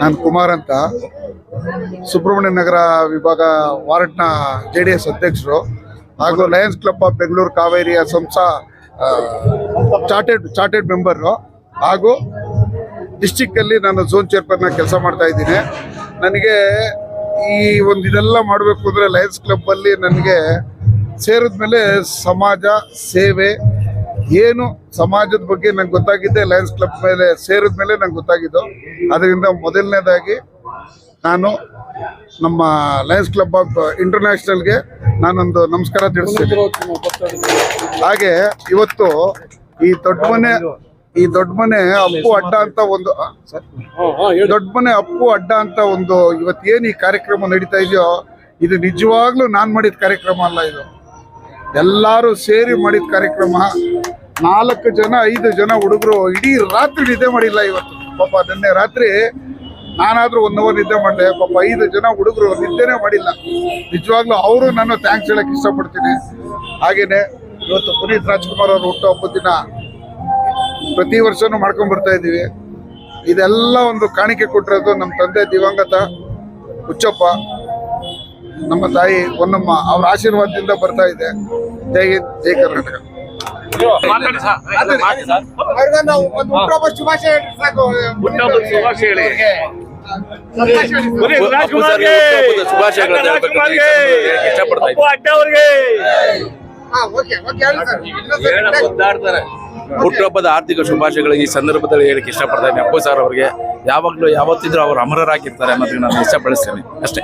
ನಾನು ಕುಮಾರ್ ಅಂತ. ಸುಬ್ರಹ್ಮಣ್ಯ ನಗರ ವಿಭಾಗ ವಾರ್ಡ್ನ ಜೆ ಡಿ ಎಸ್ ಅಧ್ಯಕ್ಷರು ಹಾಗೂ ಲಯನ್ಸ್ ಕ್ಲಬ್ ಆಫ್ ಬೆಂಗಳೂರು ಕಾವೇರಿಯ ಸಂಸ್ಥಾ ಚಾರ್ಟೆಡ್ ಚಾರ್ಟೆಡ್ ಮೆಂಬರು ಹಾಗೂ ಡಿಸ್ಟಿಕ್ಕಲ್ಲಿ ನಾನು ಝೋನ್ ಚೇರ್ಮನ್ ಕೆಲಸ ಮಾಡ್ತಾ ಇದ್ದೀನಿ. ನನಗೆ ಈ ಒಂದು ಇದೆಲ್ಲ ಮಾಡಬೇಕು ಅಂದರೆ ಲಯನ್ಸ್ ಕ್ಲಬ್ಬಲ್ಲಿ ನನಗೆ ಸೇರಿದ್ಮೇಲೆ ಸಮಾಜ, ಸೇವೆ ಏನು ಸಮಾಜದ ಬಗ್ಗೆ ನಂಗೆ ಗೊತ್ತಾಗಿದ್ದೆ ಲಯನ್ಸ್ ಕ್ಲಬ್ ಮೇಲೆ ಸೇರಿದ ಮೇಲೆ ನಂಗೆ ಗೊತ್ತಾಗಿದ್ದು. ಅದರಿಂದ ಮೊದಲನೇದಾಗಿ ನಾನು ನಮ್ಮ ಲಯನ್ಸ್ ಕ್ಲಬ್ ಆಫ್ ಇಂಟರ್ನ್ಯಾಷನಲ್ಗೆ ನಾನೊಂದು ನಮಸ್ಕಾರ ತಿಳಿಸ್ತೀನಿ. ಹಾಗೆ ಇವತ್ತು ಈ ದೊಡ್ಡ ಮನೆ ಈ ದೊಡ್ಡ ಮನೆ ಅಪ್ಪು ಅಡ್ಡ ಅಂತ ಒಂದು ದೊಡ್ಡ ಮನೆ ಅಪ್ಪು ಅಡ್ಡ ಅಂತ ಒಂದು ಇವತ್ತೇನು ಈ ಕಾರ್ಯಕ್ರಮ ನಡೀತಾ ಇದೆಯೋ, ಇದು ನಿಜವಾಗ್ಲೂ ನಾನು ಮಾಡಿದ ಕಾರ್ಯಕ್ರಮ ಅಲ್ಲ ಇದು. ಎಲ್ಲಾರು ಸೇರಿ ಮಾಡಿದ ಕಾರ್ಯಕ್ರಮ. ನಾಲ್ಕು ಜನ, ಐದು ಜನ ಹುಡುಗರು ಇಡೀ ರಾತ್ರಿ ನಿದ್ದೆ ಮಾಡಿಲ್ಲ ಇವತ್ತು. ಪಾಪ ನಿನ್ನೆ ರಾತ್ರಿ ನಾನಾದರೂ ಒನ್ ಅವರ್ ನಿದ್ದೆ ಮಾಡಿದೆ. ಪಾಪ ಐದು ಜನ ಹುಡುಗರು ನಿದ್ದೆನೇ ಮಾಡಿಲ್ಲ. ನಿಜವಾಗ್ಲೂ ಅವರು ನಾನು ಥ್ಯಾಂಕ್ಸ್ ಹೇಳಕ್ಕೆ ಇಷ್ಟಪಡ್ತೀನಿ. ಹಾಗೆಯೇ ಇವತ್ತು ಪುನೀತ್ ರಾಜ್ಕುಮಾರ್ ಅವರು ಹುಟ್ಟು ಹಬ್ಬದ ದಿನ ಪ್ರತಿ ವರ್ಷನೂ ಮಾಡ್ಕೊಂಡು ಬರ್ತಾ ಇದ್ದೀವಿ. ಇದೆಲ್ಲ ಒಂದು ಕಾಣಿಕೆ ಕೊಟ್ಟಿರೋದು ನಮ್ಮ ತಂದೆ ದಿವಂಗತ ಹುಚ್ಚಪ್ಪ, ನಮ್ಮ ತಾಯಿ ಹೊನ್ನಮ್ಮ ಅವ್ರ ಆಶೀರ್ವಾದದಿಂದ ಬರ್ತಾ ಇದೆ. ಜೈ ಹಿಂದ್ ಜೈ ಕರ್ನಾಟಕ. ಹುಟ್ಟುಹಬ್ಬದ ಆರ್ಥಿಕ ಶುಭಾಶಯಗಳು ಈ ಸಂದರ್ಭದಲ್ಲಿ ಹೇಳಕ್ಕೆ ಇಷ್ಟಪಡ್ತಾ ಇದ್ದೀನಿ. ಅಪ್ಪು ಸರ್ ಅವರಿಗೆ ಯಾವಾಗಲೂ ಯಾವತ್ತಿದ್ರೂ ಅವರು ಅಮರರಾಗಿರ್ತಾರೆ ಅನ್ನೋದಕ್ಕೆ ನಾನು ಇಷ್ಟಪಡಿಸ್ತೇನೆ. ಅಷ್ಟೇ.